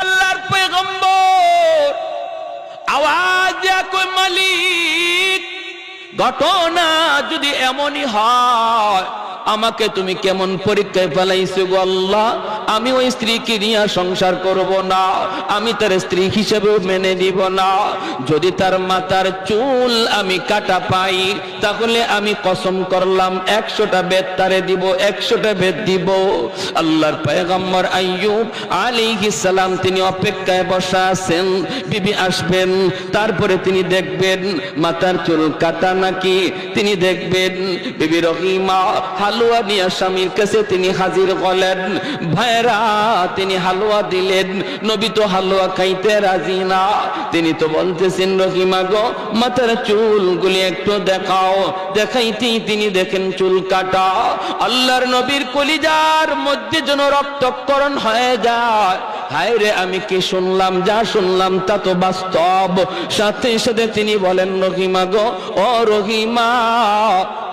আল্লাহর পয়গম্বর। আওয়াজ কই মালিক, ঘটনা যদি এমনই হয়, আমাকে তুমি কেমন পরীক্ষায় ফেলাইছো গো আল্লাহ? আমি ওই স্ত্রীকে নিয়ে সংসার করব না। আমি তার স্ত্রী হিসেবেও মেনে নিব না। যদি তার মাথার চুল আমি কাটা পাই, তাহলে আমি কসম করলাম, একশোটা বেদ তারে দিব, একশোটা বেদ দিব। আল্লাহর পয়গম্বর আইয়ুব আলাইহিস সালাম তিনি অপেক্ষায় বসা আছেন, বিবি আসবেন, তারপরে তিনি দেখবেন মাথার চুল কাটা নাকি? তিনি দেখবেন বিবি রহিমা হালুয়া নিয়ে স্বামীর কাছে তিনি হাজির হলেন। ভাইরা তিনি হালুয়া দিলেন। নবী তো হালুয়া খাইতে রাজি না। তিনি তো বলতেছেন, রহিমা গো, মাথার চুলগুলি একটু দেখাও। দেখাইতেই তিনি দেখেন চুল কাটা। আল্লাহর নবীর কলিজার মধ্যে যেন রক্তকরণ হয়ে যায়। হায় রে, আমি কি শুনলাম, যা শুনলাম তা তো বাস্তব। সাথে সাথে তিনি বলেন, রহিমা গো, ও রহিমা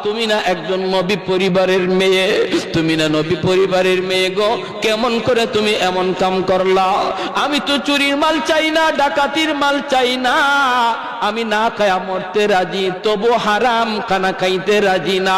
তুমি না একজন নবী পরিবারের মেয়ে, তুমি না নবী পরিবারের মেয়ে গো। কেমন করে তুমি এমন কাম করলা? আমি তো চুরির মাল চাই না, ডাকাতির মাল চাই না। আমি না খায়া মরতে রাজি তবু হারাম খানা খাইতে রাজি না।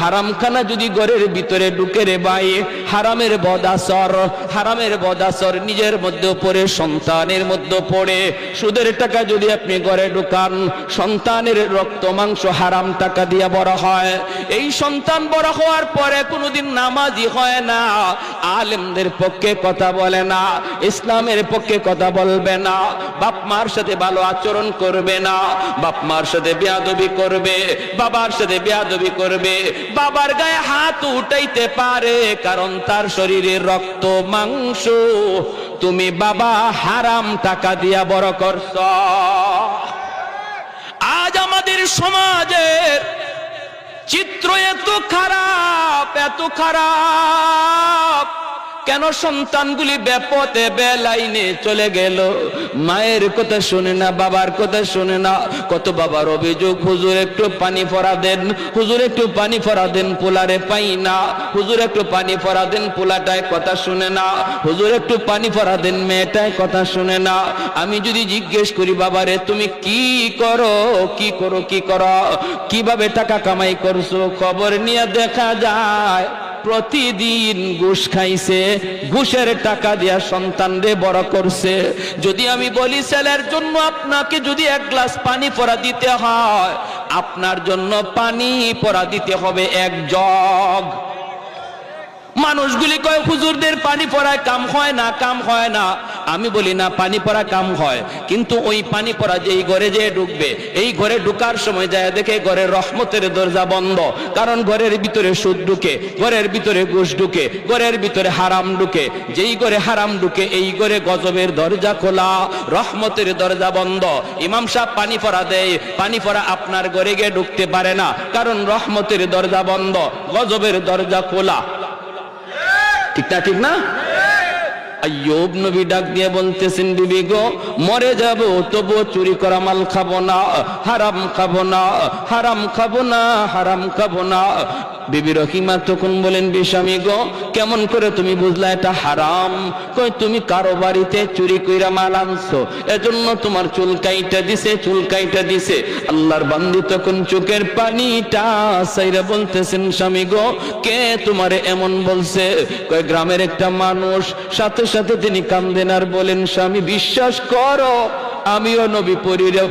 হারাম খানা যদি ঘরের ভিতরে ঢুকে রে ভাই, হারামের বদাসর হারামের বদাসর নিজের মধ্যে পড়ে, সন্তানের মধ্যে পড়ে। সুদের টাকা যদি আপনি ঘরে ঢুকান, সন্তানের রক্ত, মাংস, হারাম টাকা দিয়ে বড় হয়। এই সন্তান বড় হওয়ার পরে কোনোদিন নামাজি হয় না। আলেমদের পক্ষে কথা বলে না। ইসলামের পক্ষে কথা বলবে না। বাপ মার সাথে ভালো আচরণ করবে না। বাপ মার সাথে বেয়াদবি করবে। বাবার সাথে বেয়াদবি করবে। বাবার গায়ে হাত উঠাইতে পারে, কারণ তার শরীরে রক্ত, মাংস। তুমি বাবা, হারাম টাকা দিয়া বড় করছ। আজ আমাদের সমাজের চিত্র এত খারাপ এত খারাপ। কেন সন্তানগুলি বেপথে বেলাইনে চলে গেল? মায়ের কথা শুনে না, বাবার কথা শুনে না। কত বাবার অভিযোগ, হুজুর, একটু পানি ফরা দেন। হুজুর, একটু পানি ফরা দেন, পোলারে পাই না। হুজুর, একটু পানি ফরা দেন, পোলাটায় কথা শুনে না। হুজুর, একটু পানি ফরা দেন, মেয়েটায় কথা শুনে না। আমি যদি জিজ্ঞেস করি, বাবারে, তুমি কি করো? কি করো কি করো? কীভাবে টাকা কামাই করছ? খবর নিয়ে দেখা যায়। প্রতিদিন ঘুষ খাইছে, ঘুষের টাকা দিয়া সন্তানরে বড় করছে। যদি আমি বলি, ছেলের জন্য আপনাকে যদি এক গ্লাস পানি পরা দিতে হয়, আপনার জন্য পানি পরা দিতে হবে এক জগ। মানুষগুলি কয়, হুজুরদের পানি পরায় কাম হয় না, কাম হয় না। আমি বলি না, পানি পড়া কাম হয়, কিন্তু ওই পানি পড়া যে এই ঘরে যে ঢুকবে, এই ঘরে ঢুকার সময় যায় দেখে ঘরের রহমতের দরজা বন্ধ। কারণ ঘরের ভিতরে সুদ ঢুকে, ঘরের ভিতরে ঘুষ ঢুকে, ঘরের ভিতরে হারাম ঢুকে। যেই ঘরে হারাম ঢুকে, এই ঘরে গজবের দরজা খোলা, রহমতের দরজা বন্ধ। ইমাম সাহেব পানি পড়া দেয়, পানি পড়া আপনার ঘরে গিয়ে ঢুকতে পারে না, কারণ রহমতের দরজা বন্ধ, গজবের দরজা খোলা। ঠিক না ঠিক না? আইয়ুব নবী ডাক দিয়ে বলতেছেন, বিবি গো, মরে যাব তবু চুরি করা মাল খাব না, হারাম খাব না, হারাম খাব না, হারাম খাব না। বিবি রহিমা তখন বলেন বিস্বামী গো, কেমন করে তুমি বুঝলা এটা হারাম? কই তুমি কারও বাড়িতে চুরি কইরা মাল আনছো? এজন্য তোমার চুল কাইটা দিছে, চুল কাইটা দিছে। আল্লাহর বান্দি তখন চোখের পানিটা সাইরা বলতেছেন, স্বামী গো, কে তোমারে এমন বলছে? কয়, গ্রামের একটা মানুষ, সাথে সাথে তিনি কান্দেন আর বলেন, স্বামী, বিশ্বাস করো, আমিও নবী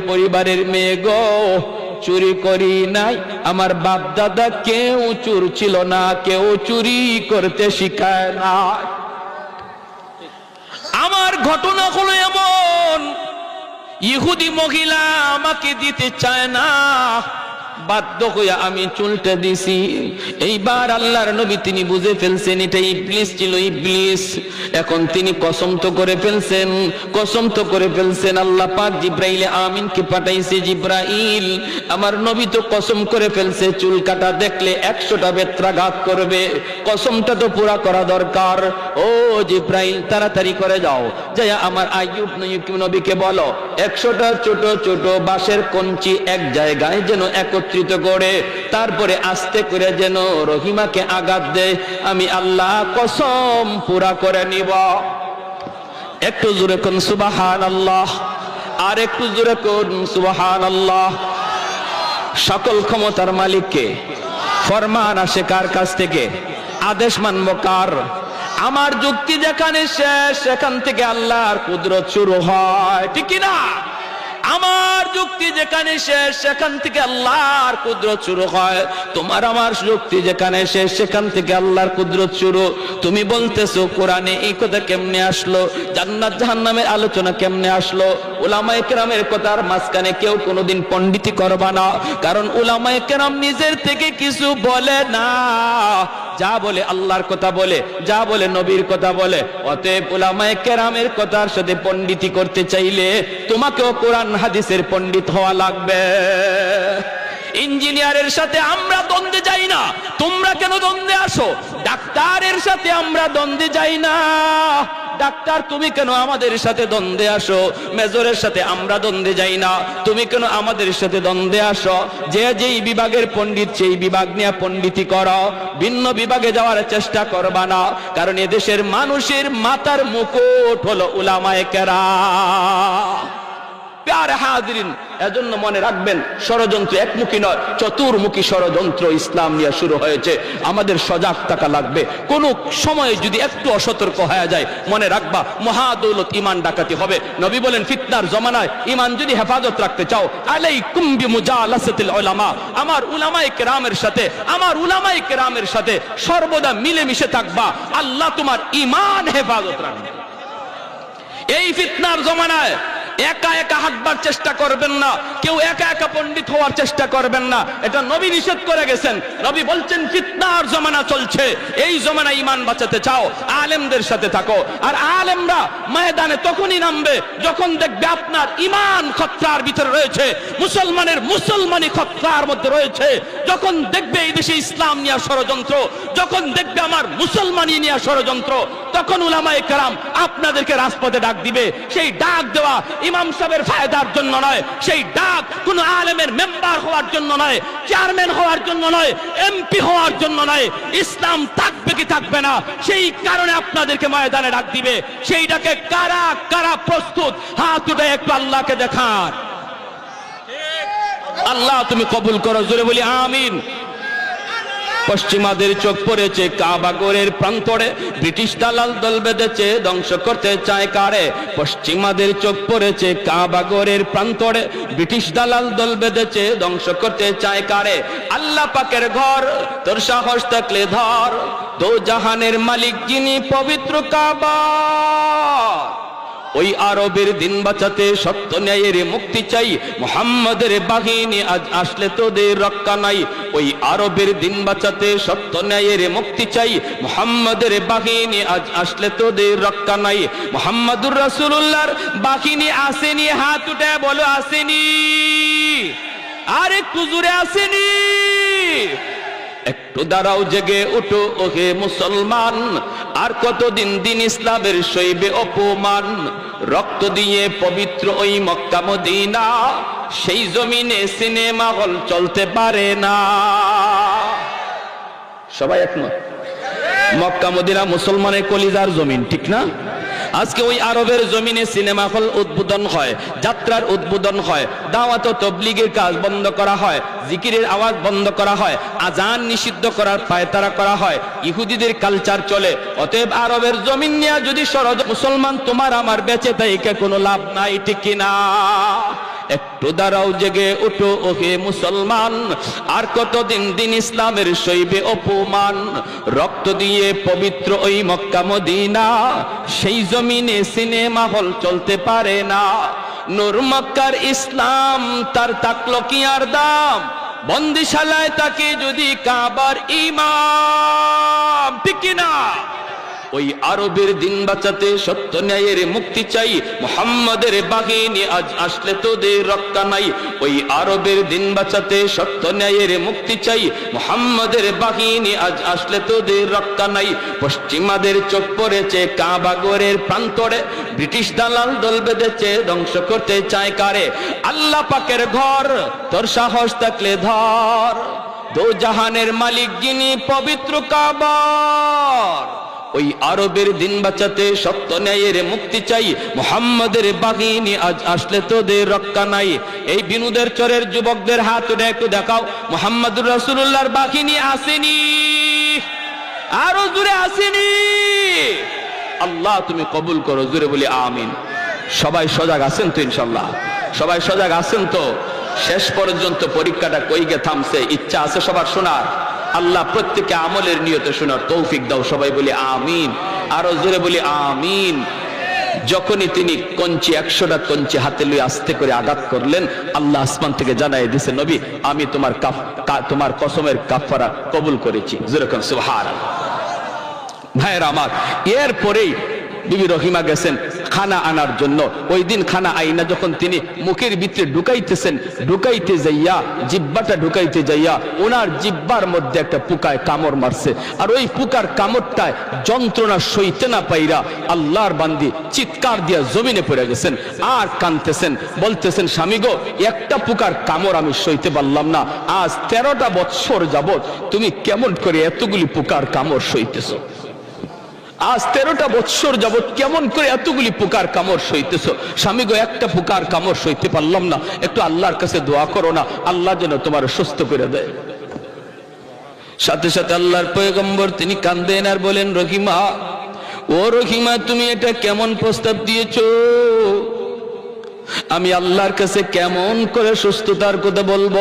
পরিবারের মেয়ে গো। চুরি করি নাই। আমার বাপ দাদা কেউ চুর ছিল না, কেউ চুরি করতে শিখায় না আমার ঘটনা হলো এমন, ইহুদি মহিলা আমাকে দিতে চায় না। বাধ্য হইয়া আমি চুলটা দিছি। এইবার আল্লাহর নবী তিনি বুঝে ফেলছেন, এটা ইবলিস ছিল ইবলিস। এখন তিনি কসম তো করে ফেলছেন, কসম তো করে ফেলছেন। আল্লাহ পাক জিব্রাইল আমিনকে পাঠাইছে, জিব্রাইল, আমার নবী তো কসম করে ফেলছে, চুল কাটা দেখলে একশোটা বেত্রাঘাত করবে। কসমটা তো পুরা করা দরকার। ও জিব্রাইল, তাড়াতাড়ি করে যাও। যাই আমার আইয়ুব নবীকে বলো, একশোটা ছোট ছোট বাঁশের কঞ্চি এক জায়গায় যেন একত্রিত করে, তারপরে আস্তে করে যেন রহিমাকে আঘাত দেয়, আমি আল্লাহ কসম পুরা করে নিব। একটু জোরে কোন সুবাহান আল্লাহ আর একটু জোরে কোন সুবাহান আল্লাহ সকল ক্ষমতার মালিককে ফরমান আসে কার কাছ থেকে? আদেশ মানব কার? আমার যুক্তি যেখানে শেষ, সেখান থেকে আল্লাহর কুদরত শুরু হয়, ঠিক না আমার যুক্তি যেখানে শেষ, সেখান থেকে আল্লাহর কুদরত শুরু হয়। তোমার আমার যুক্তি যেখানে শেষ, সেখান থেকে আল্লাহর কুদরত শুরু। তুমি বলতেছো, কোরআনে এই কথা কেমনে আসলো? জান্নাত জাহান্নামের আলোচনা কেমনে আসলো? উলামায়ে কেরামের কথার মাঝখানে কেউ কোনোদিন পণ্ডিতি করবা না। কারণ উলামায়ে কেরাম নিজের থেকে কিছু বলে না। যা বলে আল্লাহর কথা বলে, যা বলে নবীর কথা বলে, অতএব উলামায়ে কেরামের কথার সাথে পণ্ডিতি করতে চাইলে তোমাকেও কোরআন হাদিসের পণ্ডিত হওয়া লাগবে। ইঞ্জিনিয়ারের সাথে আমরা দ্বন্দ্বে যাই না, তোমরা কেন দ্বন্দ্বে আসো? ডাক্তারের সাথে আমরা দ্বন্দ্বে যাই না। ডাক্তার, তুমি কেন আমাদের সাথে দ্বন্দ্বে আসো? মেজরের সাথে আমরা দ্বন্দ্বে যাই না। তুমি কেন আমাদের সাথে দ্বন্দ্বে আসো? যে যেই বিভাগের পণ্ডিত, সেই বিভাগ নিয়ে পণ্ডিতি করো। ভিন্ন বিভাগে যাওয়ার চেষ্টা করবা না, কারণ এদেশের মানুষের মাতার মুকুট হলো উলামায়ে কেরা প্যার হাজিরিন। এজন্য মনে রাখবেন, ষড়যন্ত্র একমুখী নয়, চতুর্মুখী ষড়যন্ত্র ইসলাম নিয়ে শুরু হয়েছে। আমাদের সজাগ থাকা লাগবে। কোন সময়ে যদি একটু অসতর্ক হয়ে যায়, মনে রাখবা, মহাদৌলত ইমান ডাকাতি হবে। নবী বলেন, ফিতনার জমানায় ইমান যদি হেফাজত রাখতে চাও আলাই কুম্বি মুজালাসাতিল উলামা। আমার উলামায়ে কেরামের সাথে, আমার উলামায়ে কেরামের সাথে সর্বদা মিলেমিশে থাকবা। আল্লাহ তোমার ইমান হেফাজত রাখবে। এই ফিতনার জমানায় একা একা হাঁটবার চেষ্টা করবেন না। কেউ একা একা পণ্ডিত হওয়ার চেষ্টা করবেন না। এটা নবী নিষেধ করে গেছেন। নবী বলছেন, ফিতনার জমানা চলছে। এই জমানা ইমান বাঁচাতে চাও। আলেমদের সাথে থাকো। আর আলেমরা ময়দানে তখনই নামবে যখন দেখবে আপনার ইমান খতরার ভিতরে রয়েছে। মুসলমানের মুসলমানি খতরার মধ্যে রয়েছে। যখন দেখবে এই দেশে ইসলাম নিয়ে ষড়যন্ত্র, যখন দেখবে আমার মুসলমানি নিয়ে ষড়যন্ত্র, তখন উলামায়ে কেরাম আপনাদেরকে রাজপথে ডাক দিবে। সেই ডাক দেওয়া ইমাম সাহেবের ফায়দার জন্য নয়, সেই ডাক কোন আলেমের মেম্বার হওয়ার জন্য নয়, চেয়ারম্যান হওয়ার জন্য নয়, এমপি হওয়ার জন্য নয়, ইসলাম থাকবে কি থাকবে না, সেই কারণে আপনাদেরকে ময়দানে ডাক দিবে। সেই ডাকে কারা কারা প্রস্তুত? হাত উঠে একটু আল্লাহকে দেখান। আল্লাহ তুমি কবুল করো, জোরে বলি আমিন। পশ্চিমাদের চোখ পড়েছে কাবাগরের প্রান্তরে ব্রিটিশ দালাল দল বেঁধেছে, ধ্বংস করতে চায় কারে? পশ্চিমাদের চোখ পড়েছে কাবাগরের প্রান্তরে ব্রিটিশ দালাল দল বেঁধেছে, ধ্বংস করতে চায় কারে? আল্লাহ পাকের ঘর, তোর সাহস থাকলে ধর দো জাহানের মালিক যিনি পবিত্র কাবা। ওই আরবের দিন বাঁচাতে সত্য ন্যায়ের মুক্তি চাই। মোহাম্মদের বাহিনী আজ আসলে তোদের রক্ষা নাই। ওই আরবের দিন বাঁচাতে সত্য ন্যায়ের মুক্তি চাই। মোহাম্মদের বাহিনী আজ আসলে তোদের রক্ষা নাই। মোহাম্মদুর রাসূলুল্লাহর বাহিনী আসেনি, হাত উঠে বলো, আসেনি। আরে একটু জোরে আসেনি। একটু দাঁড়াও, জেগে উঠো, ওহে মুসলমান। আর কতদিন দিন ইসলামের শৈবে অপমান? রক্ত দিয়ে পবিত্র ওই মক্কা মদিনা, সেই জমিনে সিনেমা হল চলতে পারে না। সবাই একমত? মক্কা মদিনা মুসলমানের কলিজার জমিন, ঠিক না? আজকে ওই আরবের জমিনে সিনেমা হল উদ্বোধন হয়, যাত্রার উদ্বোধন হয়, দাওয়াত তবলিগের কাজ বন্ধ করা হয়, জিকিরের আওয়াজ বন্ধ করা হয়, আজান নিষিদ্ধ করার পায়তারা করা হয়, ইহুদিদের কালচার চলে। অতএব আরবের জমিন নিয়ে যদি সরজ মুসলমান তোমার আমার বেঁচে তাই কোনো লাভ নাই, ঠিক কিনা? একটু দাঁড়াও জেগে উঠো, ওহে মুসলমান। আর কতদিন দিন ইসলামের শৈবে অপমান? রক্ত দিয়ে পবিত্র ওই মক্কা মদিনা, সেই জমিনে সিনেমা হল চলতে পারে না। নূর মক্কার ইসলাম, তার তাকলো কি আর দাম? বন্দিশালায় তাকে যদি কাবার ইমাম, ঠিক না ওই আরবের দিন বাঁচাতে সত্য ন্যায়ের মুক্তি চাই, মোহাম্মদের বাহিনী আজ আসলে তোদের রক্ষা নাই। ওই আরবের দিন বাঁচাতে সত্য ন্যায়ের মুক্তি চাই, মোহাম্মদের বাহিনী আজ আসলে তোদের রক্ষা নাই। পশ্চিমাদের চোখ পড়েছে কাবাগরের প্রান্তরে, ব্রিটিশ দালাল দল বেঁধেছে, ধ্বংস করতে চায় কারে? আল্লাহ পাকের ঘর, তোর সাহস থাকলে ধর। দো জাহানের মালিক যিনি পবিত্র কাবার। ওই আরবের দিন বাঁচাতে সত্য ন্যায়ের মুক্তি চাই, মোহাম্মদের বাহিনী আজ আসলে তোদের রক্ষা নাই। এই বিনুদের চরের যুবকদের হাত উঠে একটু দেখাও, মোহাম্মদুর রাসূলুল্লাহর বাহিনী আসেনি, আরও জুড়ে আসেনি। আল্লাহ তুমি কবুল করো জুড়ে বলি আমিন। সবাই সজাগ আছেন তো ইনশাল্লাহ? সবাই সজাগ আছেন তো? শেষ পর্যন্ত পরীক্ষাটা কইকে থামছে? ইচ্ছা আছে সবার শোনার? আল্লাহ প্রত্যেকে আমলের নিয়তে শোনার তৌফিক দাও, সবাই বলি আমিন, আরও জোরে বলি আমিন। যখনই তিনি কঞ্চি একশোটা কঞ্চি হাতে লুই আস্তে করে আঘাত করলেন, আল্লাহ আসমান থেকে জানাই দিছে, নবী, আমি তোমার তোমার কসমের কাফারা কবুল করেছি। যেরকম সুহার ভাইয়ের আমার, এরপরেই বিবি রহিমা গেছেন খানা আনার জন্য। ওই দিন খানা আইনা যখন তিনি মুখের ভিতরে ঢুকাইতেছেন, ঢুকাইতে যাইয়া, জিব্বাটা ঢুকাইতে যাইয়া ওনার জিব্বার মধ্যে একটা পুকায় কামড় মারছে। আর ওই পুকার কামড়টায় যন্ত্রণা সইতে না পাইরা আল্লাহর বান্দি চিৎকার দিয়া জমিনে পড়ে গেছেন। আর কানতেছেন বলতেছেন, স্বামী গো, একটা পুকার কামড় আমি সইতে পারলাম না। আজ তেরোটা বৎসর যাবৎ তুমি কেমন করে এতগুলি পুকার কামড় সইতেছো? আজ তেরোটা বৎসর যাবৎ কেমন করে এতগুলি পোকার কামড় সইতেছ? স্বামী গো একটা পোকার কামড় সইতে পারলাম না। একটু আল্লাহর কাছে দোয়া করো না। আল্লাহ যেন তোমার সুস্থ করে দেয়। সাথে সাথে আল্লাহর পয়গম্বর তিনি কান্দেন আর বলেন, রহিমা, ও রহিমা, তুমি এটা কেমন প্রস্তাব দিয়েছ? আমি আল্লাহর কাছে কেমন করে সুস্থতার কথা বলব?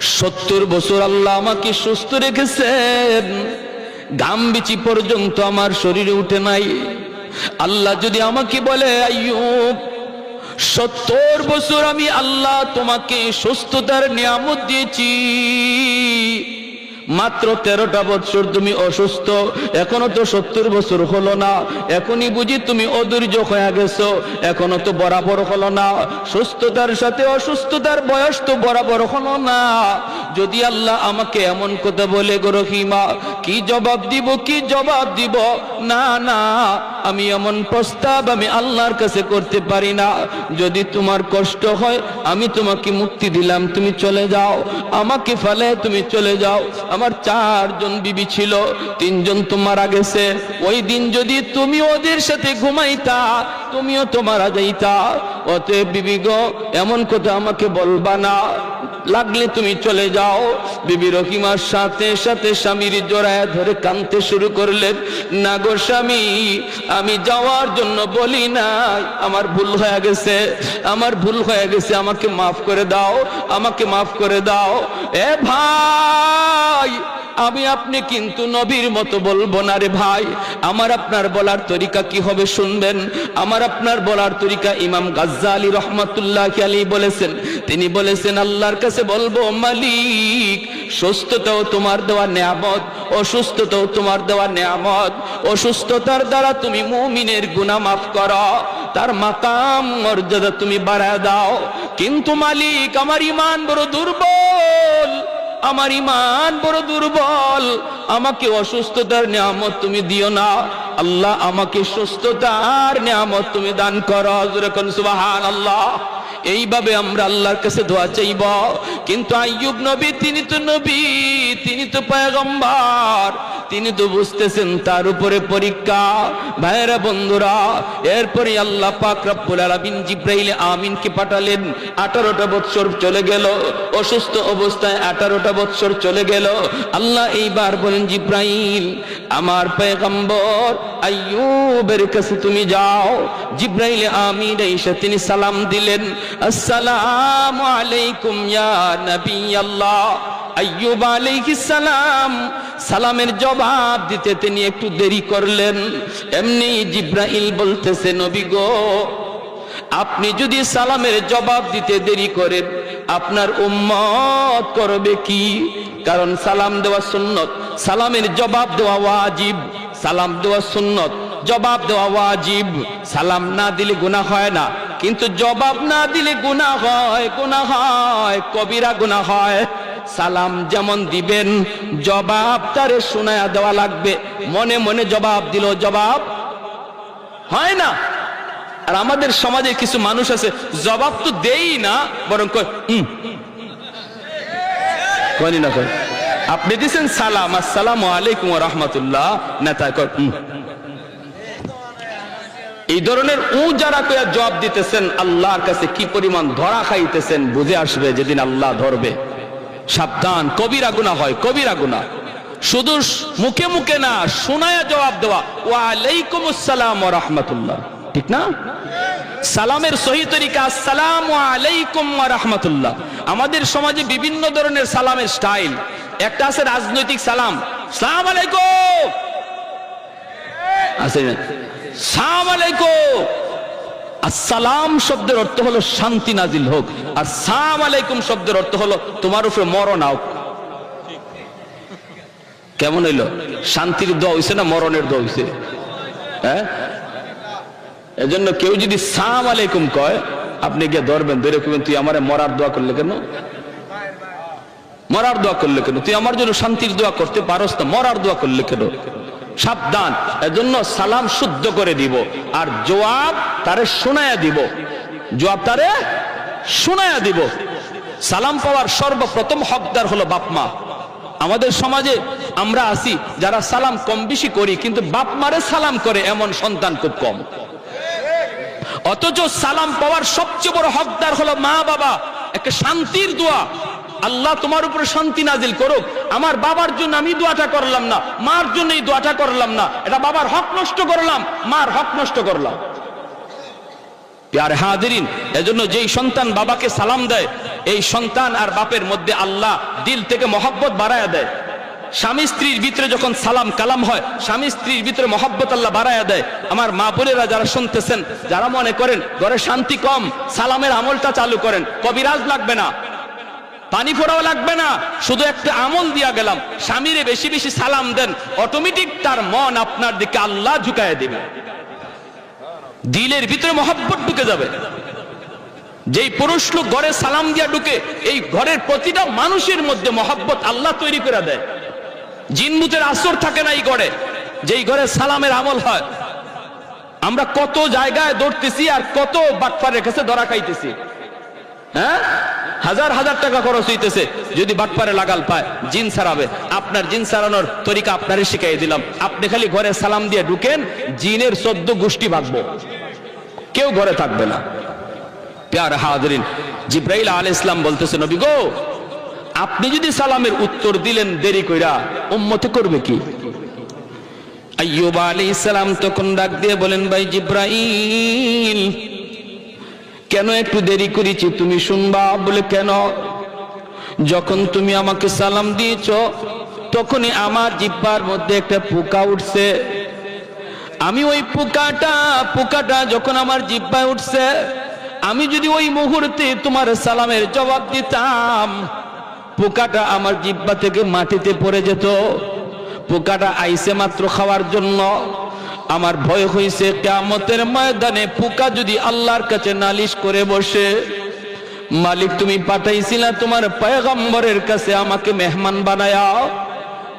সত্তর বছর আল্লাহ আমাকে সুস্থ রেখেছেন। গাম বিচি পর্যন্ত আমার শরীরে উঠে নাই। আল্লাহ যদি আমাকে বলে, আইয়ুব, সত্তর বছর আমি আল্লাহ তোমাকে সুস্থতার নিয়ামত দিয়েছি। মাত্র তেরোটা বছর তুমি অসুস্থ, এখনও তো সত্তর বছর হলো না। এখনই বুঝি তুমি অধৈর্য হয়ে গেছো, এখনও তো বরাবর হলো না। সুস্থতার সাথে অসুস্থতার বয়স তো বরাবর হলো না। যদি আল্লাহ আমাকে এমন কথা বলে গো রহিমা, কি জবাব দিব, কি জবাব দিব? না না, আমি এমন প্রস্তাব আমি আল্লাহর কাছে করতে পারি না। যদি তোমার কষ্ট হয়, আমি তোমাকে মুক্তি দিলাম, তুমি চলে যাও। আমাকে ফেলে তুমি চলে যাও। আমার চারজন বিবি ছিল, তিনজন তো মারা গেছে। ওই দিন যদি তুমি ওদের সাথে ঘুমাইতা, তুমিও তো মারা যাইতা। অতএব বিবি গো, এমন কথা আমাকে বলবা না। লাগলে তুমি চলে যাও। বিবি রহিমার সাথে সাথে স্বামীর জোড়ায় ধরে কানতে শুরু করলেন। না গো স্বামী, আমি যাওয়ার জন্য বলি না আমার ভুল হয়ে গেছে, আমার ভুল হয়ে গেছে, আমাকে মাফ করে দাও, আমাকে মাফ করে দাও। এ ভাই আমি আপনি কিন্তু নবীর মতো বলব না রে ভাই। আমার আপনার বলার তরিকা কি হবে শুনবেন? আমার আপনার বলার তরিকা ইমাম গাজ্জালি রহমতুল্লাহ আলী বলেছেন। তিনি বলেছেন, আল্লাহর কাছে বলব, মালিক, সুস্থতাও তোমার দেওয়া নিয়ামত, অসুস্থতাও তোমার দেওয়া নিয়ামত। অসুস্থতার দ্বারা তুমি মুমিনের গুনাহ মাফ করো। তার মাকাম মর্যাদা তুমি বাড়ায় দাও। কিন্তু মালিক, আমার ইমান বড় দুর্বল। আমার ইমান বড় দুর্বল। আমাকে অসুস্থতার নিয়ামত তুমি দিও না। আল্লাহ আমাকে সুস্থতার নিয়ামত তুমি দান করো। সুবাহান আল্লাহ এইভাবে আমরা আল্লাহর কাছে ধোয়া চাইব। কিন্তু আইয়ুব নবী, তিনি তো নবী, তিনি তো পয়গম্বর। তিনি তো বুঝতেছেন তার উপরে পরীক্ষা। ভাইরা বন্ধুরা, এরপরে আল্লাহ পাক রব্বুল আলামিন জিব্রাইল আমিনকে পাঠালেন। 18টা বছর চলে গেল, অসুস্থ অবস্থায় 18টা বছর চলে গেল। আল্লাহ এইবার বলেন, জিব্রাইল, আমার পয়গম্বর আইয়ুবের কাছে তুমি যাও। জিব্রাইল আমিন এসে তিনি সালাম দিলেন, আসসালামু আলাইকুম ইয়া নবী আল্লাহ। আইয়ুব আলাইহিস সালাম সালামের জবাব দিতে তিনি একটু দেরি করলেন। এমনি জিব্রাইল বলতেছে, নবী গো, আপনি যদি সালামের জবাব দিতে দেরি করেন, আপনার উম্মত করবে কি? কারণ সালাম দেওয়া সুন্নত, সালামের জবাব দেওয়া ওয়াজিব, সালাম দেওয়া সুন্নত, জবাব দেওয়া ওয়াজিব। সালাম না দিলে গুনাহ হয় না, কিন্তু জবাব না দিলে গুনাহ হয় গুনাহ হয়, কবিরা গুনাহ হয়। সালাম যেমন দিবেন জবাব তারে শোনায়া দেওয়া লাগবে। মনে মনে জবাব দিল জবাব হয় না। আর আমাদের সমাজে কিছু মানুষ আছে জবাব তো দেই না বরং কয় না কয়। আপনি দিচ্ছেন সালাম আসসালামু আলাইকুম রাহমাতুল্লাহ নেতা কয়, হুম। এই ধরনের উ যারা কইয়া জবাব দিতেছেন আল্লাহর কাছে কি পরিমাণ ধরা খাইতেছেন বুঝে আসবে যেদিন আল্লাহ ধরবে। সাবধান, কবিরা গুণা হয়, কবিরা গুণা শুধু মুখে মুখে না, শোনায়া জবাব দেওয়া। ওয়া আলাইকুম আসসালাম ওয়া রাহমাতুল্লাহ ঠিক না? সালামের সহি তরিকা, আসসালামু আলাইকুম রাহমাতুল্লাহ আমাদের সমাজে বিভিন্ন ধরনের সালামের স্টাইল। একটা আছে রাজনৈতিক সালাম। সালাম আলাইকুম! আছে সালাম আলাইকুম! আসসালাম শব্দের অর্থ হলো শান্তি নাজিল হোক। আর সালাম আলাইকুম শব্দের অর্থ হলো তোমার উপরে মরণ আও। কেমন হইল? শান্তির দোয়া হইছে না মরণের দোয়া হইছে? হ্যাঁ? এজন্য কেউ যদি সালাম আলাইকুম কয়, আপনি গিয়ে ধরবেন, ধরে কইবেন, তুই আমারে মরার দোয়া করলে কেন? মরার দোয়া করলে কেন? তুই আমার জন্য শান্তির দোয়া করতে পারস না, মরার দোয়া করলে কেন? সাবধান, এজন্য সালাম শুদ্ধ করে দিব। আর জবাব তারে শোনায়া দিব। জবাব তারে শোনায়া দিব। সালাম পাওয়ার সর্বপ্রথম হকদার হলো বাপ মা। আমাদের সমাজে আমরা আছি, যারা সালাম কম বেশি করি, কিন্তু বাপ মারে সালাম করে এমন সন্তান খুব কম। অথচ সালাম পাওয়ার সবচেয়ে বড় হকদার হলো মা বাবা একটা শান্তির দোয়া। আল্লাহ তোমার উপরে শান্তি নাজিল করুক। আমার বাবার জন্য আমি দোয়াটা করলাম না, মার জন্য এই দোয়াটা করলাম না। এটা বাবার হক নষ্ট করলাম, মার হক নষ্ট করলাম। সন্তান বাবাকে সালাম দেয়, এই সন্তান আর বাপের মধ্যে আল্লাহ দিল থেকে মহব্বত দেয়। স্বামী স্ত্রীর ভিতরে যখন সালাম কালাম হয়, স্বামী স্ত্রীর ভিতরে আল্লাহ দেয়। আমার মা যারা শুনতেছেন, যারা মনে করেন, ঘরে শান্তি কম, সালামের আমলটা চালু করেন, কবিরাজ লাগবে না। পানি ফোড়াও লাগবে না, শুধু একটা আমল দিয়া গেলাম। স্বামীরে বেশি বেশি সালাম দেন অটোমেটিক তার মন আপনার দিকে আল্লাহ ঝুঁকায় দিবে। দিলের ভিতরে মহব্বত ঢুকে যাবে। যেই পুরুষ লোক ঘরে সালাম দিয়া ঢুকে, এই ঘরের প্রতিটা মানুষের মধ্যে মহব্বত আল্লাহ তৈরি করে দেয়। জিনবুতের আসর থাকে না এই ঘরে, যেই ঘরে সালামের আমল হয়। আমরা কত জায়গায় দৌড়তেছি আর কত বাটপারের কাছে ধরা খাইতেছি। হ্যাঁ? হাজার হাজার টাকা খরচ হইতেছে। যদি বাটপারে লাগাল পায়, জিন সারাবে আপনার জিন সারানোর তরিকা আপনারই শিখাই দিলাম। আপনি খালি ঘরে সালাম দিয়ে ঢুকেন, জিনের চোদ্দ গোষ্ঠী ভাগবো। কেউ ঘরে থাকবে না। প্যার হাজরিন, জিব্রাইল আল ইসলাম বলতেছে, নবী গো, আপনি যদি সালামের উত্তর দিলেন দেরি কইরা, উম্মতে করবে কি? আইয়ুব আলী ইসলাম তখন ডাক দিয়ে বলেন, ভাই জিব্রাইল কেন একটু দেরি করেছি তুমি শুনবা? বলে, কেন? যখন তুমি আমাকে সালাম দিয়েছ, তখনই আমার জিব্বার মধ্যে একটা পোকা উঠছে। আমি ওই পোকাটা পোকাটা যখন আমার জিব্বায় উঠছে, আমি যদি ওই মুহূর্তে তোমার সালামের জবাব দিতাম, পোকাটা আমার জিব্বা থেকে মাটিতে পড়ে যেত। পোকাটা আইসে মাত্র খাওয়ার জন্য। আমার ভয় হয়েছে কেমতের ময়দানে পোকা যদি আল্লাহর কাছে নালিশ করে বসে। মালিক, তুমি পাঠাইছিলা তোমার পয়গম্বরের কাছে আমাকে মেহমান বানায়াও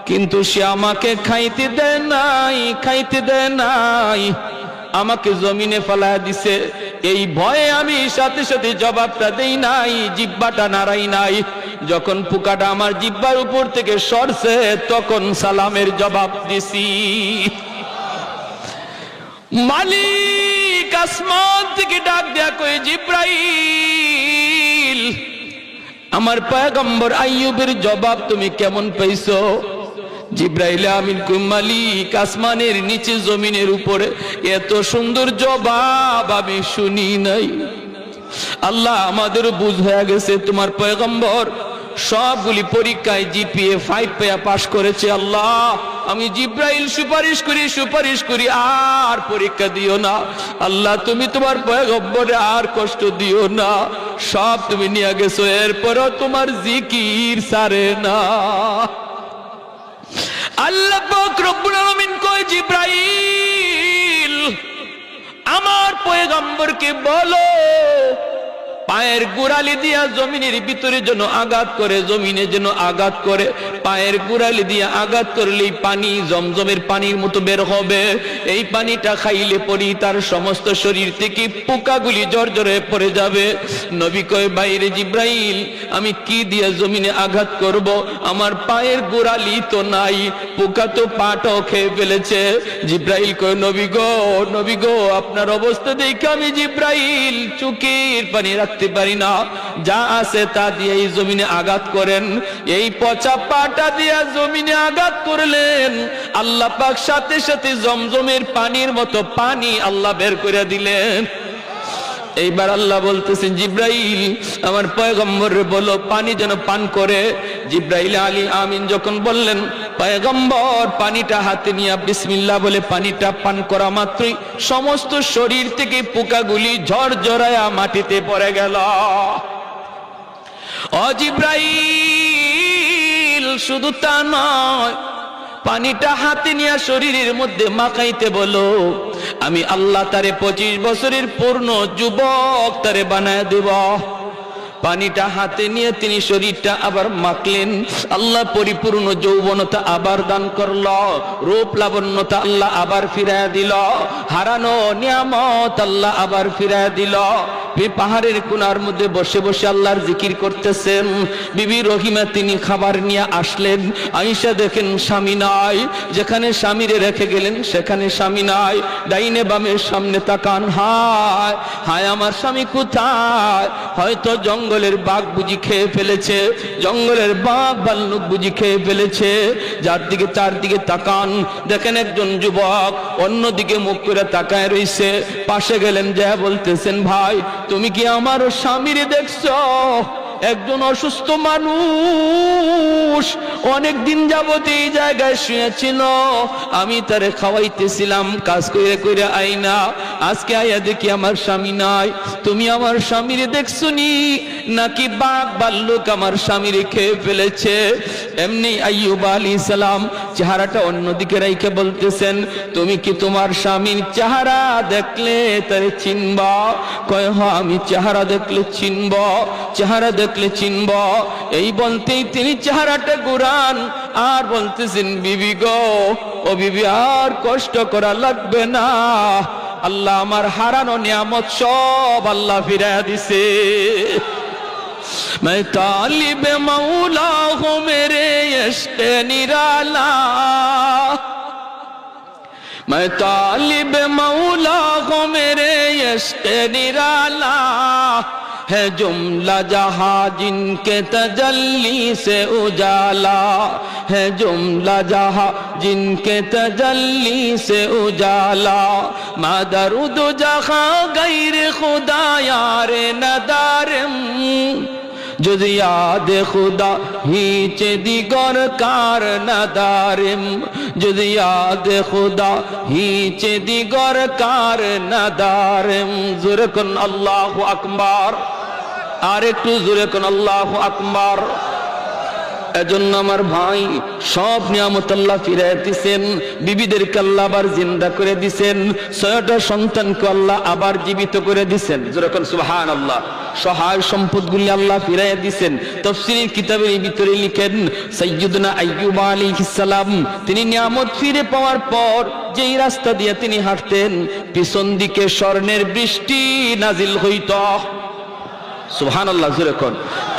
কিন্তু সে আমাকে খাইতে দেয় নাই, খাইতে দেয় নাই। আমাকে জমিনে ফেলা দিছে। এই ভয়ে আমি সাথে সাথে জবাবটা দেই নাই, জিব্বাটা নাড়াই নাই। যখন পোকাটা আমার জিব্বার উপর থেকে সরছে, তখন সালামের জবাব দিছি। মালিক আসমান থেকে ডাক দেয়া জিব্রাইল, আমার পয়গম্বর আইয়ুবের জবাব তুমি কেমন পাইছো? জিব্রাইল আমিন মালিক আসমানের নিচে জমিনের উপরে এত সুন্দর জবাব আমি শুনি নাই। আল্লাহ আমাদের বুঝ হয়ে গেছে, তোমার পয়গম্বর সবগুলি পরীক্ষায় জিপিএ ফাইভ পেয়া পাশ করেছে আল্লাহ। আমি জিব্রাইল সুপারিশ করি সুপারিশ করি, আর পরীক্ষা দিও না। আল্লাহ, তুমি তোমার পয়গম্বরে আর কষ্ট দিও না। সব তুমি নিয়ে গেছো, এরপরও তোমার জিকির সারে না। আল্লাহ রব্বুল আলামিন কয়, জিব্রাইল, আমার পয়গম্বরকে বলো পায়ের গোড়ালি দিয়া জমিনের ভিতরে যেন আঘাত করে, জমিনে যেন আঘাত করে। পায়ের গোড়ালি দিয়া আঘাত করলেই পানি জমজমের পানির মতো বের হবে। এই পানিটা খাইলে পরি তার সমস্ত শরীর থেকে পোকাগুলি জর্জরে পড়ে যাবে। নবী কয়, বাইরে জিব্রাইল, আমি কি দিয়ে জমিনে আঘাত করব? আমার পায়ের গোড়ালি তো নাই, পোকা তো পাটাও খেয়ে ফেলেছে। জিব্রাইল কয়, নবী গো নবী গো, আপনার অবস্থা দেখে আমি জিব্রাইল চুকির পানি রাখতে পারি না। যা আছে তা দিয়ে এই জমিনে আঘাত করেন। এই পচা পাটা দিয়া জমিনে আঘাত করলেন। আল্লাহ পাক সাথে সাথে জমজমের পানির মতো পানি আল্লাহ বের করে দিলেন। এইবার আল্লাহ বলতেছেন, জিব্রাইল, আমার পয়গম্বর বলো, পানি যেন পান করে। জিব্রাইল আলী আমিন যখন বললেন, পয়গম্বর, পানিটা হাতে নিয়ে বিসমিল্লাহ বলে পানিটা পান করা মাত্রই সমস্ত শরীর থেকে পোকাগুলি ঝরঝরায়া মাটিতে পড়ে গেল। অজিব্রাইল শুধু তা নয়, পানিটা হাতে নিয়ে শরীরের মধ্যে মাখাইতে বলো আমি আল্লাহ তারে পঁচিশ বছরের পূর্ণ যুবক তারে বানায় দেব। পানিটা হাতে নিয়ে তিনি শরীরটা আবার মাখলেন। আল্লাহ পরিপূর্ণ যৌবনতা আবার দান করল। রূপ লাবণ্যতা আল্লাহ আবার ফিরায় দিল। হারানো নিয়ামত আল্লাহ আবার ফিরায় দিল। এই পাহাড়ের কোনার মধ্যে বসে বসে আল্লাহর জিকির করতেছেন। বিবি রহিমা তিনি খাবার নিয়ে আসলেন। আইসা দেখেন স্বামী নাই, যেখানে স্বামীরে রেখে গেলেন সেখানে স্বামী নাই। ডাইনে বামের সামনে তাকান, হায় হায় আমার স্বামী কোথায়? হয়তো জঙ্গলের বাঘ বুঝি খেয়ে ফেলেছে, জঙ্গলের বাঘ ভাল্লুক বুঝি খেয়ে ফেলেছে। যার দিকে চারদিকে তাকান, দেখেন একজন যুবক, অন্যদিকে মুখ করে তাকায় রইছে। পাশে গেলেন, যা বলতেছেন, ভাই তুমি কি আমার স্বামীরে দেখছ? একজন অসুস্থ মানুষ। অনেক দিন যাবত এই জায়গায় শুয়েছিল। আমি তারে খাওয়াইতেছিলাম, কাজ করে করে আইনা। আজকে আইয়া দেখি আমার স্বামী নাই। তুমি আমার স্বামীরে দেখছুনি নাকি বাঘ বাল্লুক আমার স্বামীরে খেয়ে ফেলেছে? এমনি আইয়ুব আলী সালাম চেহারাটা অন্যদিকে রাইখে বলতেছেন তুমি কি তোমার স্বামীর চেহারা দেখলে তারে চিনবা কয় হ আমি চেহারা দেখলে চিনব চেহারা দেখলে চিনব এই বলতেই তিনি চেহারাটা ঘুরান আর বলতেছেন বিবি গো ও বিবি আর কষ্ট করা লাগবে না আল্লাহ আমার হারানো নিয়ামত সব আল্লাহ ফিরাইয়া দিছে मैं तालिब मौला عشق نرالا۔ میں طالب مولا ہوں میرے عشق نرالا۔ ہے جملہ جہاں جن کے تجلی سے اجالا۔ ہے جملہ جہاں جن کے تجلی سے اجالا۔ مدرد جہاں غیر خدا یار ندارم۔ যদি ইয়াদ খুদা হিচে দিগর কার নাদারিম, যদি ইয়াদ খুদা হিচে দিগর কার নাদারিম। জোরে কোন আল্লাহু আকবার। আর একটু জোরে কোন আল্লাহু আকবার। এজন্য আমার ভাই সব নিয়ামত আল্লাহ ফিরাই দিছেন বিবিদেরকে আল্লাহ আবার জিন্দা করে দিছেন, ছয়টা সন্তানকে আল্লাহ আবার জীবিত করে দিছেন। যেরকম সুবহান আল্লাহ সহায় সম্পদগুলি আল্লাহ ফিরাইয়া দিছেন। তফসিলের কিতাবের ভিতরে লিখেন সৈয়দনা আইয়ুব আলাইহিস সালাম, তিনি নিয়ামত ফিরে পাওয়ার পর যেই রাস্তা দিয়ে তিনি হাঁটতেন, পিছন দিকে স্বর্ণের বৃষ্টি নাজিল হইত। সুহান আল্লাহ যেরকম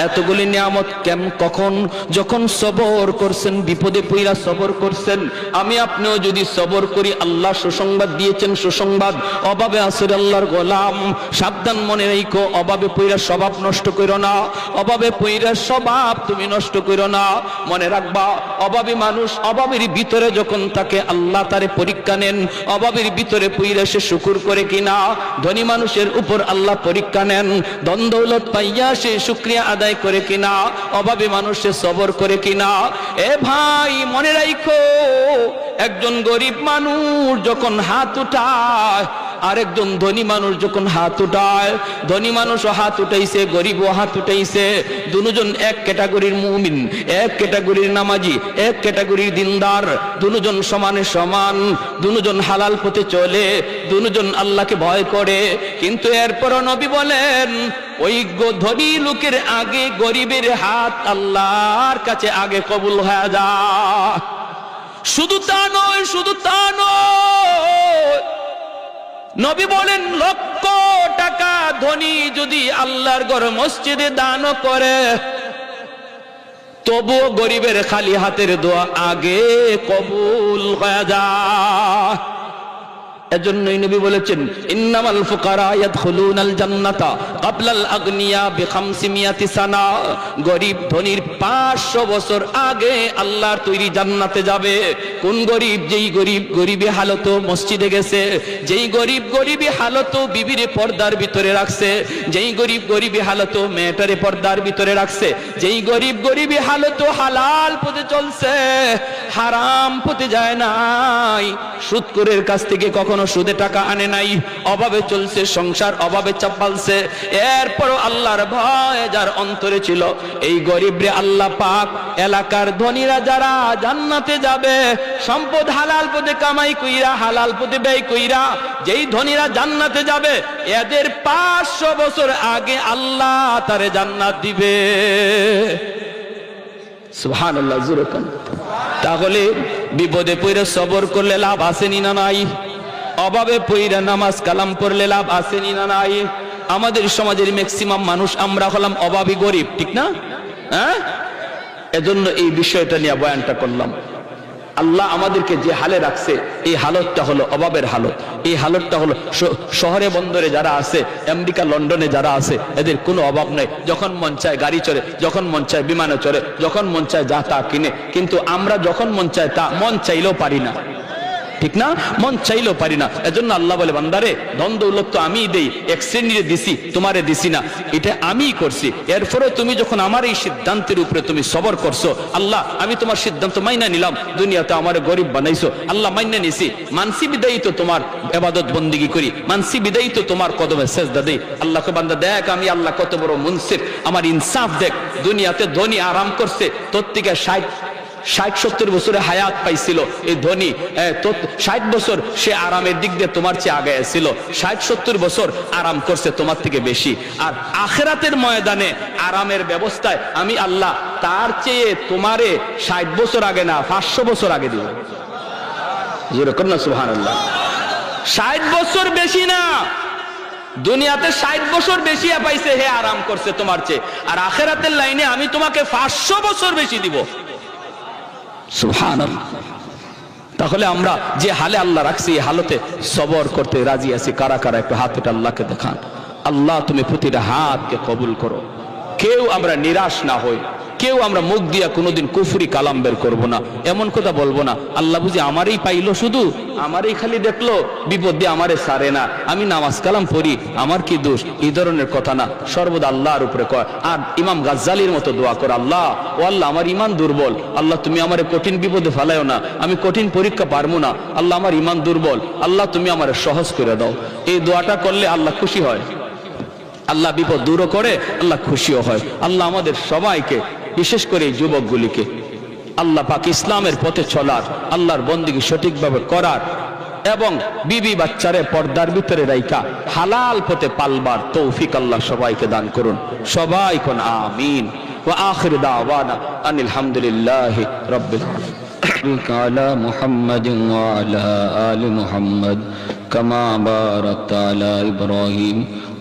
এতগুলি নিয়ামত কেম, কখন, যখন সবর করছেন, বিপদে পইরা সবর করছেন, আমি আপনিও যদি সবর করি, আল্লাহ সুসংবাদ দিয়েছেন, সুসংবাদ, অভাবে আসরে আল্লাহর গোলাম। সাবধান মনে রেখো অভাবে পইরা স্বভাব নষ্ট করো না, অভাবে পইরা স্বভাব তুমি নষ্ট করো না। মনে রাখবা, অভাবী মানুষ অভাবের ভিতরে যখন তাকে আল্লাহ তারে পরীক্ষা নেন, অভাবের ভিতরে পইরা সে শুকুর করে কিনা। ধনী মানুষের উপর আল্লাহ পরীক্ষা নেন দ্বন্দ্বলত পাইয়া সে শুক্রিয়া আদায় করে কিনা? অভাবে মানুষে সবর করে কিনা? এ ভাই, মনে রাখো একজন গরিব মানুষ যখন হাত উঠায়, আরেকজন ধনী মানুষ যখন হাত উঠায়, ধনী মানুষও হাত উঠাইছে, গরিবও হাত উঠাইছে, দুজন এক ক্যাটাগরির মুমিন, এক ক্যাটাগরির নামাজি, এক ক্যাটাগরির দিনদার, দুজন সমানে সমান, দুজন হালাল পথে চলে, দুজন আল্লাহকে ভয় করে। কিন্তু এরপরও নবী বলেন ওই ধনী লোকের আগে গরিবের হাত আল্লাহর কাছে আগে কবুল হয়ে যা। শুধু তা নয়, শুধু তা নয়। নবী বলেন, লক্ষ টাকা ধনী যদি আল্লাহর ঘর মসজিদে দান করে, তবুও গরিবের খালি হাতের দোয়া আগে কবুল হয়ে যায় এজন্যই নবী বলেছেন, ইন্নামাল ফুকারা ইয়াদখুলুনাল জান্নাতা ক্বাবলাল আগনিয়া বিখামসিমিয়াতি সানা। গরিব ধনীর 500 বছর আগে আল্লাহর তৈরি জান্নাতে যাবে। কোন গরিব? যেই গরিব, গরিবী হালত মসজিদে গেছে। যেই গরিব পর্দার ভিতরে রাখছে। যেই গরিব, গরিবী হালত মেয়েটারে পর্দার ভিতরে রাখছে। যেই গরিব, গরিবী হালত হালাল পথে চলছে। হারাম পথে যায় নাই। সুদকুরের কাছ থেকে কখনো সুদে টাকা আনে নাই। অভাবে চলছে সংসার, অভাবে চাপালছে এরপরও আল্লাহর ভয় যার অন্তরে ছিল, এই গরিবরে আল্লাহ পাক, এলাকার ধনীরা যারা জান্নাতে যাবে, সম্পদ হালাল পদে কামাই কইরা, হালাল পদে ব্যয় কইরা, যেই ধনীরা জান্নাতে যাবে, এদের পাঁচশো বছর আগে আল্লাহ তারে জান্নাত দিবে। সুবহানাল্লাহ, জোরে তাহলে বিপদে পড়ে সবর করলে লাভ আসেনি না নাই? অভাবে পইরা নামাজ কালাম পড়লে লাভ আসেনি না নাই? আমাদের সমাজের ম্যাক্সিমাম মানুষ আমরা হলাম অভাবী গরিব, ঠিক না? হ্যাঁ? এজন্য এই বিষয়টা নিয়ে বয়ানটা করলাম। আল্লাহ আমাদেরকে যে হালে রাখছে, এই হালতটা হলো অভাবের হালত। এই হালতটা হলো শহরে বন্দরে যারা আছে, আমেরিকা, লন্ডনে যারা আছে, এদের কোনো অভাব নেই। যখন মন চায় গাড়ি চলে যখন মন চায় বিমানে চলে যখন মন চায় যা তা কিনে, কিন্তু আমরা যখন মন চায় তা, মন চাইলেও পারি না। ঠিক না? মন চাইলেও পারি না। এজন্য আল্লাহ বলে, বান্দারে, ধন দৌলত তো আমি দেই, এক শ্রেণীরে দিছি, তোমারে দিছি না। এটা আমিই করছি। এরপরে তুমি যখন আমার এই সিদ্ধান্তের উপরে তুমি সবর করছ, আল্লাহ, আমি তোমার সিদ্ধান্ত মাইনা নিলাম, দুনিয়াতে আমার গরিব বানাইছো, আল্লাহ মাইনা নিছি। মানসি বিদায়ী তো তোমার এবাদত বন্দিগি করি মানসি বিদায়ী তো তোমার কদমে সেজদা দেই। আল্লাহকে বান্দা, দেখ আমি আল্লাহ কত বড় মুনসিফ আমার ইনসাফ দেখ, দুনিয়াতে ধনী আরাম করছে, তোর থেকে ষাট ষাট সত্তর বছরে হায়াত পাইছিল। এই ধনী ষাট বছর সে আরামের দিক দিয়ে তোমার চেয়ে আগে ছিল ষাট সত্তর বছর আরাম করছে তোমার থেকে বেশি। আর আখেরাতের ময়দানে আরামের ব্যবস্থায় আমি আল্লাহ তার চেয়ে তোমারে ষাট বছর আগে না, পাঁচশো বছর আগে দিব যেরকম না সুহান আল্লাহ ষাট বছর বেশি না। দুনিয়াতে ষাট বছর বেশি পাইছে, হে আরাম করছে তোমার চেয়ে। আর আখেরাতের লাইনে আমি তোমাকে পাঁচশো বছর বেশি দিব। তাহলে আমরা যে হালে আল্লাহ রাখছি, এই হালতে সবর করতে রাজি আছি। কারা কারা একটু হাত এটা আল্লাহকে দেখান। আল্লাহ তুমি প্রতিটা হাতকে কবুল করো। কেউ আমরা নিরাশ না হই। কেউ আমরা মুখ দিয়া কোনোদিন কুফুরি কালাম বের করব না। এমন কথা বলব না। আল্লাহ বুঝি আমারই পাইলো শুধু। আমারই খালি দেখল, বিপদ দিয়ে আমারে সারে না। আমি নামাজ কালাম পড়ি, আমার কি দোষ? এই ধরনের কথা না। সর্বদা আল্লাহর উপরে কয়। আর ইমাম গাজ্জালির মতো দোয়া কর, আল্লাহ। ও আল্লাহ, আমার ইমান দুর্বল। আল্লাহ, তুমি আমার কঠিন বিপদে ফেলায়ও না। আমি কঠিন পরীক্ষা পারব না। আল্লাহ, আমার ইমান দুর্বল। আল্লাহ, তুমি আমার সহজ করে দাও। এই দোয়াটা করলে আল্লাহ খুশি হয়। আল্লাহ বিপদ দূরও করে, আল্লাহ খুশিও হয়। আল্লাহ আমাদের সবাইকে বিশেষ করে এই যুবকগুলিকে আল্লাহ পাক ইসলামের পথে চলার আল্লাহর বন্দিকে সঠিকভাবে করার এবং বিবি বাচ্চারে পর্দার ভিতরে রাইকা হালাল পথে পালবার তৌফিক আল্লাহ সবাইকে দান করুন সবাই কোন আমিন ও আখির দাওয়ানা আনিল হামদুলিল্লাহি রাব্বিল আলামিন بارك على محمد وعلى آل محمد كما باركت على إبراهيم